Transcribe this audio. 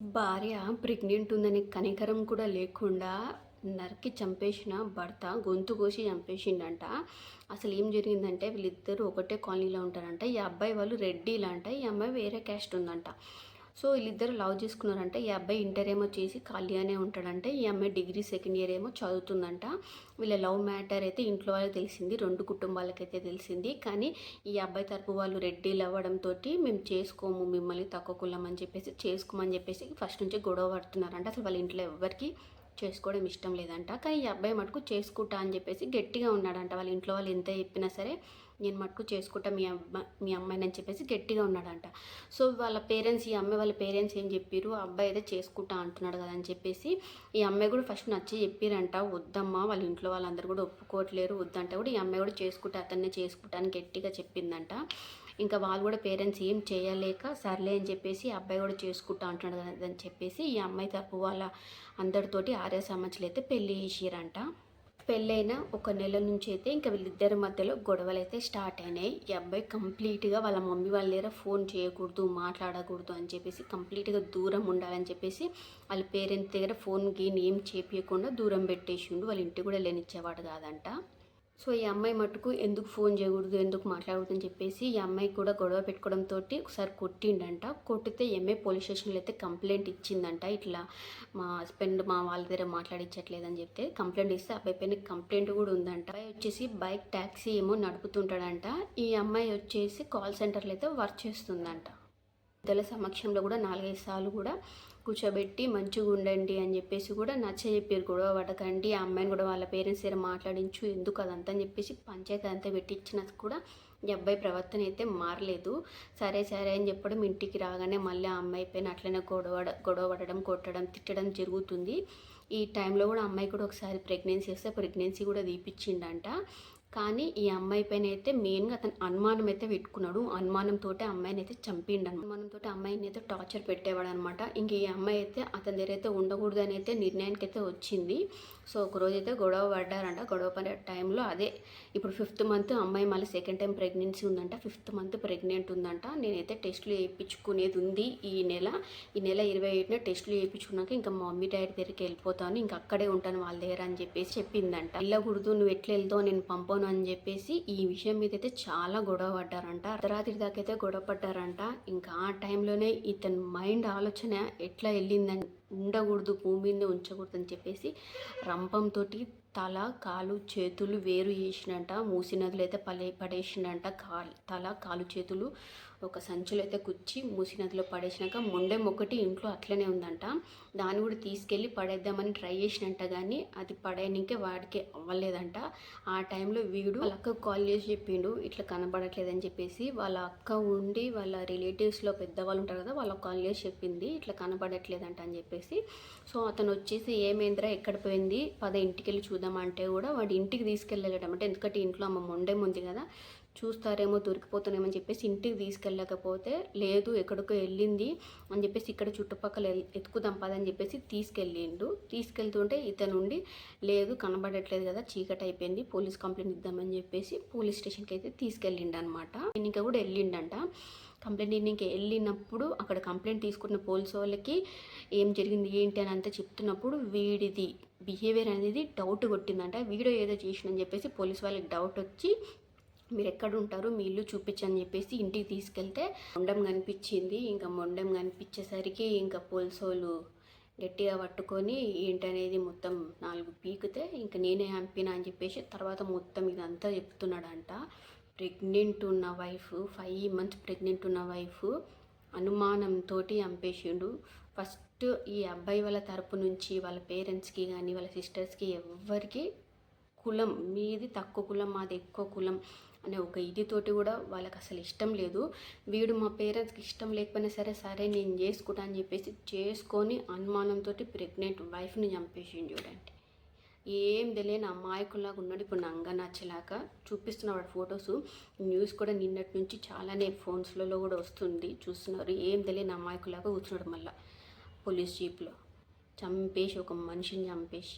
భార్య ప్రెగ్నెంట్ ఉందని కనికరం కూడా లేకుండా నరికి చంపేసిన భర్త గొంతు కోసి చంపేసిండంట. అసలు ఏం జరిగిందంటే వీళ్ళిద్దరూ ఒకటే కాలనీలో ఉంటారంట. ఈ అబ్బాయి వాళ్ళు రెడ్డిలా అంట ఈ అమ్మాయి వేరే క్యాస్ట్ ఉందంట. సో వీళ్ళిద్దరు లవ్ చేసుకున్నారంటే ఈ అబ్బాయి ఇంటర్ ఏమో చేసి ఖాళీగానే ఉంటాడంటే ఈ అమ్మాయి డిగ్రీ సెకండ్ ఇయర్ ఏమో చదువుతుందంట. వీళ్ళ లవ్ మ్యాటర్ అయితే ఇంట్లో వాళ్ళకి తెలిసింది రెండు కుటుంబాలకైతే తెలిసింది. కానీ ఈ అబ్బాయి తరపు వాళ్ళు రెడ్డీలు అవ్వడంతో మేము చేసుకోము మిమ్మల్ని తక్కువ కులం అని చెప్పేసి చేసుకోమని చెప్పేసి ఫస్ట్ నుంచి గొడవ పడుతున్నారంట. అసలు వాళ్ళ ఇంట్లో ఎవరికి చేసుకోవడం ఇష్టం లేదంట. కానీ ఈ అబ్బాయి మటుకు చేసుకుంటా అని చెప్పేసి గట్టిగా ఉన్నాడంట. వాళ్ళ ఇంట్లో వాళ్ళు ఎంత చెప్పినా సరే నేను మటుకు చేసుకుంటా మీ అమ్మ మీ అమ్మాయిని అని చెప్పేసి గట్టిగా ఉన్నాడంట. సో వాళ్ళ పేరెంట్స్ ఈ అమ్మాయి వాళ్ళ పేరెంట్స్ ఏం చెప్పారు ఆ అబ్బాయి అయితే చేసుకుంటా అంటున్నాడు కదా అని చెప్పేసి ఈ అమ్మాయి కూడా ఫస్ట్ నచ్చి చెప్పారంట. వద్దమ్మా వాళ్ళ ఇంట్లో వాళ్ళందరూ కూడా ఒప్పుకోవట్లేరు. వద్దంట కూడా ఈ అమ్మాయి కూడా చేసుకుంటా అతన్నే చేసుకుంటా అని గట్టిగా చెప్పిందంట. ఇంకా వాళ్ళు కూడా పేరెంట్స్ ఏం చేయలేక సర్లే అని చెప్పేసి అబ్బాయి కూడా చేసుకుంటా అంటున్నాడు అని చెప్పేసి ఈ అమ్మాయి తరపు వాళ్ళ అందరితోటి ఆర్య సమస్యలు అయితే పెళ్ళి చేసిరంట పెళ్ళైన ఒక నెల నుంచి అయితే ఇంకా వీళ్ళిద్దరి మధ్యలో గొడవలు అయితే స్టార్ట్ అయినాయి. ఈ అబ్బాయి కంప్లీట్గా వాళ్ళ మమ్మీ వాళ్ళ దగ్గర ఫోన్ చేయకూడదు మాట్లాడకూడదు అని చెప్పేసి కంప్లీట్గా దూరం ఉండాలని చెప్పేసి వాళ్ళ పేరెంట్స్ దగ్గర ఫోన్ గీన్ ఏం చేపించకుండా దూరం పెట్టేసిండు. వాళ్ళ ఇంటికి కూడా లేనిచ్చేవాడు కాదంట. సో ఈ అమ్మాయి మటుకు ఎందుకు ఫోన్ చేయకూడదు ఎందుకు మాట్లాడకూడదు అని చెప్పేసి ఈ అమ్మాయి కూడా గొడవ పెట్టుకోవడంతో ఒకసారి కొట్టిండంట. కొట్టితే ఎంఏ పోలీస్ స్టేషన్లో అయితే కంప్లైంట్ ఇచ్చిందంట. ఇట్లా మా హస్బెండ్ మా వాళ్ళ దగ్గర మాట్లాడించట్లేదని చెప్తే కంప్లైంట్ ఇస్తే అబ్బాయి పైన కంప్లైంట్ కూడా ఉందంట. అబ్బాయి వచ్చేసి బైక్ ట్యాక్సీ ఏమో నడుపుతుంటాడంట. ఈ అమ్మాయి వచ్చేసి కాల్ సెంటర్లో అయితే వర్క్ చేస్తుందంట. పెద్దల సమక్షంలో కూడా నాలుగైదు సార్లు కూడా కూర్చోబెట్టి మంచిగా ఉండండి అని చెప్పేసి కూడా నచ్చ చెప్పారు గొడవ పడకండి ఆ అమ్మాయిని కూడా వాళ్ళ పేరెంట్స్ దగ్గర మాట్లాడించు ఎందుకు అదంతా అని చెప్పేసి పంచాయతీ అంతా పెట్టించినా కూడా ఈ అబ్బాయి ప్రవర్తన అయితే మారలేదు. సరే సరే అని చెప్పడం ఇంటికి రాగానే మళ్ళీ ఆ అమ్మాయి పైన అట్లనే గొడవ గొడవ పడడం కొట్టడం తిట్టడం జరుగుతుంది. ఈ టైంలో కూడా అమ్మాయి కూడా ఒకసారి ప్రెగ్నెన్సీ వస్తే ప్రెగ్నెన్సీ కూడా తీపిచ్చిండంట. కానీ ఈ అమ్మాయి పైన అయితే మెయిన్గా అతను అనుమానం అయితే పెట్టుకున్నాడు. అనుమానంతో అమ్మాయిని అయితే చంపిండు అనుమానంతో అమ్మాయిని అయితే టార్చర్ పెట్టేవాడు అనమాట ఇంక ఈ అమ్మాయి అయితే అతని దగ్గర అయితే ఉండకూడదు అని అయితే నిర్ణయానికి అయితే వచ్చింది. సో ఒకరోజు అయితే గొడవ పడ్డారంట. గొడవ పడే టైంలో అదే ఇప్పుడు ఫిఫ్త్ మంత్ అమ్మాయి మళ్ళీ సెకండ్ టైం ప్రెగ్నెన్సీ ఉందంట. ఫిఫ్త్ మంత్ ప్రెగ్నెంట్ ఉందంట. నేనైతే టెస్టులు వేయించుకునేది ఉంది ఈ నెల. ఈ నెల ఇరవై ఏడున టెస్టులు వేయించుకున్నాక ఇంకా మా మమ్మీ డాడీ దగ్గరికి వెళ్ళిపోతాను. ఇంకా అక్కడే ఉంటాను వాళ్ళ దగ్గర అని చెప్పేసి చెప్పిందంట. వెళ్ళకూడదు నువ్వు ఎట్లా వెళ్తావు? నేను పంపను అని చెప్పేసి ఈ విషయం మీద అయితే చాలా గొడవ పడ్డారంట. అర్ధరాత్రి దాకా అయితే గొడవ పడ్డారంట. ఇంకా ఆ టైంలోనే ఇతని మైండ్ ఆలోచన ఎట్లా వెళ్ళిందని ఉండకూడదు భూమి మీద ఉంచకూడదు అని చెప్పేసి రంపంతో తల కాలు చేతులు వేరు చేసినంట. మూసినదులు అయితే పలే పడేసిండంట. కాలు తల కాలు చేతులు ఒక సంచులు అయితే కుచ్చి మూసి నదిలో పడేసినాక మొండెం ఒకటి ఇంట్లో అట్లనే ఉందంట. దాన్ని కూడా తీసుకెళ్ళి పడేద్దామని ట్రై చేసినంట కానీ అది పడేయనికే వాడికి అవ్వలేదంట. ఆ టైంలో వీడు వాళ్ళ అక్కకు కాల్ చేసి చెప్పిండు ఇట్లా కనబడట్లేదని చెప్పేసి వాళ్ళ అక్క ఉండి వాళ్ళ రిలేటివ్స్లో పెద్దవాళ్ళు ఉంటారు కదా వాళ్ళ కాల్ చేసి చెప్పింది ఇట్లా కనబడట్లేదంట అని చెప్పేసి. సో అతను వచ్చేసి ఏమైందిరా ఎక్కడ పోయింది? పద ఇంటికి వెళ్ళి చూద్దామంటే కూడా వాడి ఇంటికి తీసుకెళ్ళలేటం అంటే ఎందుకంటే ఇంట్లో అమ్మ మొండెం ఉంది కదా. చూస్తారేమో దొరికిపోతున్నామో అని చెప్పేసి ఇంటికి తీసుకెళ్ళకపోతే లేదు ఎక్కడికో వెళ్ళింది అని చెప్పేసి ఇక్కడ చుట్టుపక్కల ఎల్- ఎత్తుకుదాం పదని చెప్పేసి తీసుకెళ్ళిండు. తీసుకెళ్తుంటే ఇతనుండి లేదు కనబడట్లేదు కదా చీకటి అయిపోయింది పోలీస్ కంప్లైంట్ ఇద్దామని చెప్పేసి పోలీస్ స్టేషన్కి అయితే తీసుకెళ్ళిండు అనమాట ఇంకా కూడా వెళ్ళిండంట. కంప్లైంట్ ఇంక వెళ్ళినప్పుడు అక్కడ కంప్లైంట్ తీసుకున్న పోలీసు వాళ్ళకి ఏం జరిగింది ఏంటి అని అంతా చెప్తున్నప్పుడు వీడిది బిహేవియర్ అనేది డౌట్ కొట్టిందంట. వీడియో ఏదో చేసిందని చెప్పేసి పోలీస్ వాళ్ళకి డౌట్ వచ్చి మీరు ఎక్కడ ఉంటారు మీ ఇల్లు చూపించని చెప్పేసి ఇంటికి తీసుకెళ్తే మొండం కనిపించింది. ఇంకా మొండం కనిపించేసరికి ఇంకా పోల్సోలు గట్టిగా పట్టుకొని ఏంటనేది మొత్తం నాలుగు పీకితే ఇంకా నేనే చంపినా అని చెప్పేసి తర్వాత మొత్తం ఇదంతా చెప్తున్నాడంట. ప్రెగ్నెంట్ ఉన్న వైఫ్ ఫైవ్ మంత్స్ ప్రెగ్నెంట్ ఉన్న వైఫ్ అనుమానంతో చంపేసిండు. ఫస్ట్ ఈ అబ్బాయి వాళ్ళ తరపు నుంచి వాళ్ళ పేరెంట్స్కి కానీ వాళ్ళ సిస్టర్స్కి ఎవ్వరికి కులం మీది తక్కువ కులం మాది ఎక్కువ కులం అనే ఒక ఇదితోటి కూడా వాళ్ళకి అసలు ఇష్టం లేదు. వీడు మా పేరెంట్స్కి ఇష్టం లేకపోయినా సరే సరే నేను చేసుకుంటా అని చెప్పేసి చేసుకొని అనుమానంతో ప్రెగ్నెంట్ వైఫ్ని చంపేసిండు చూడండి. ఏం తెలియని అమాయకులాగా ఉన్నాడు ఇప్పుడు నంగా నచ్చలాక చూపిస్తున్న వాడి ఫొటోస్ న్యూస్ కూడా నిన్నటి నుంచి చాలానే ఫోన్స్లలో కూడా వస్తుంది. చూస్తున్నారు. ఏం తెలియని అమాయకులాగా కూర్చున్నాడు మళ్ళీ పోలీస్ జీప్లో. చంపేసి ఒక మనిషిని చంపేసి.